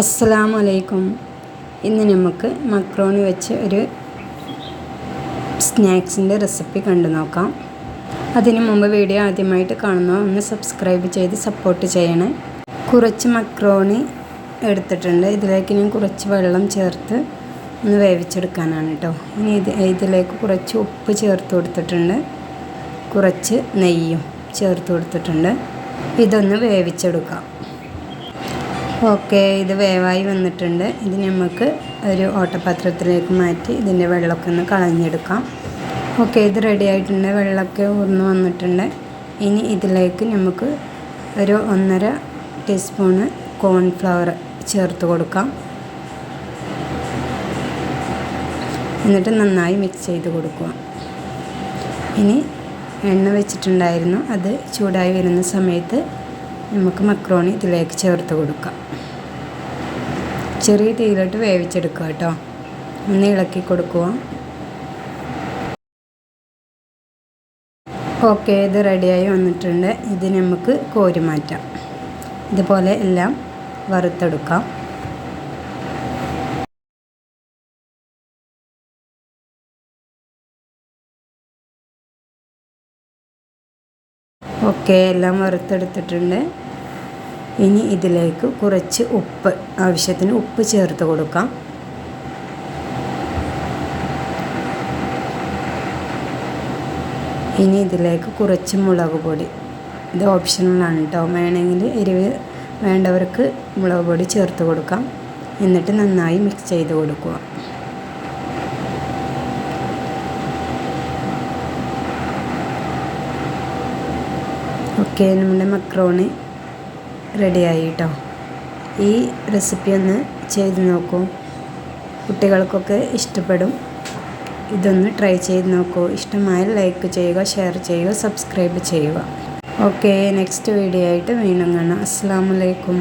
അസ്സലാമു അലൈക്കും ഇന്ന് നമുക്ക് മക്രോണി വെച്ച് ഒരു സ്നാക്സിന്റെ റെസിപ്പി കണ്ടു നോക്കാം. അതിനു മുമ്പ് വീഡിയോ ആദ്യമായിട്ട് കാണുന്നോ ഒന്ന് സബ്സ്ക്രൈബ് ചെയ്ത് സപ്പോർട്ട് ചെയ്യണേ. കുറച്ച് മക്രോണി എടുത്തിട്ടുണ്ട്. ഇതിലേക്ക് ഞാൻ കുറച്ച് വെള്ളം ചേർത്ത് ഒന്ന് വേവിച്ചെടുക്കാനാണ് കേട്ടോ. ഇനി ഇത് ഇതിലേക്ക് കുറച്ച് ഉപ്പ് ചേർത്ത് കൊടുത്തിട്ടുണ്ട്. കുറച്ച് നെയ്യും ചേർത്ത് കൊടുത്തിട്ടുണ്ട്. ഇതൊന്ന് വേവിച്ചെടുക്കാം. ഓക്കെ ഇത് വേവായി വന്നിട്ടുണ്ട്. ഇത് നമുക്ക് ഒരു ഓട്ടപാത്രത്തിലേക്ക് മാറ്റി ഇതിന്റെ വെള്ളമൊക്കെ ഒന്ന് കളഞ്ഞെടുക്കാം. ഓക്കെ ഇത് റെഡി ആയിട്ടുണ്ട്. വെള്ളമൊക്കെ ഊർന്ന് വന്നിട്ടുണ്ട്. ഇനി ഇതിലേക്ക് നമുക്ക് ഒരു ഒന്നര ടീസ്പൂണ് കോൺഫ്ലവർ ചേർത്ത് കൊടുക്കാം. എന്നിട്ട് നന്നായി മിക്സ് ചെയ്ത് കൊടുക്കുക. ഇനി എണ്ണ വെച്ചിട്ടുണ്ടായിരുന്നു. അത് ചൂടായി വരുന്ന സമയത്ത് നമുക്ക് മക്രോണി ഇതിലേക്ക് ചേർത്ത് കൊടുക്കാം. ചെറിയ തീയിലിട്ട് വേവിച്ചെടുക്കുക കേട്ടോ. ഒന്ന് ഇളക്കി കൊടുക്കുക. ഓക്കെ ഇത് റെഡിയായി വന്നിട്ടുണ്ട്. ഇത് നമുക്ക് കോരി മാറ്റാം. ഇതുപോലെ എല്ലാം വറുത്തെടുക്കാം. ഓക്കെ എല്ലാം വറുത്തെടുത്തിട്ടുണ്ട്. ഇനി ഇതിലേക്ക് കുറച്ച് ഉപ്പ് ആവശ്യത്തിന് ഉപ്പ് ചേർത്ത് കൊടുക്കാം. ഇനി ഇതിലേക്ക് കുറച്ച് മുളക് പൊടി. ഇത് ഓപ്ഷണലാണ് കേട്ടോ വേണമെങ്കിൽ എരിവ് വേണ്ടവർക്ക് മുളക് പൊടി ചേർത്ത് കൊടുക്കാം. എന്നിട്ട് നന്നായി മിക്സ് ചെയ്ത് കൊടുക്കുക. ഓക്കെ നമ്മുടെ മക്രോണി റെഡിയായി കേട്ടോ ഈ റെസിപ്പി ഒന്ന് ചെയ്ത് നോക്കൂ. കുട്ടികൾക്കൊക്കെ ഇഷ്ടപ്പെടും. ഇതൊന്ന് ട്രൈ ചെയ്ത് നോക്കൂ. ഇഷ്ടമായാൽ ലൈക്ക് ചെയ്യുക ഷെയർ ചെയ്യുക സബ്സ്ക്രൈബ് ചെയ്യുക. ഓക്കെ നെക്സ്റ്റ് വീഡിയോ ആയിട്ട് വീണ്ടും കാണാം. അസ്സാം വലൈക്കും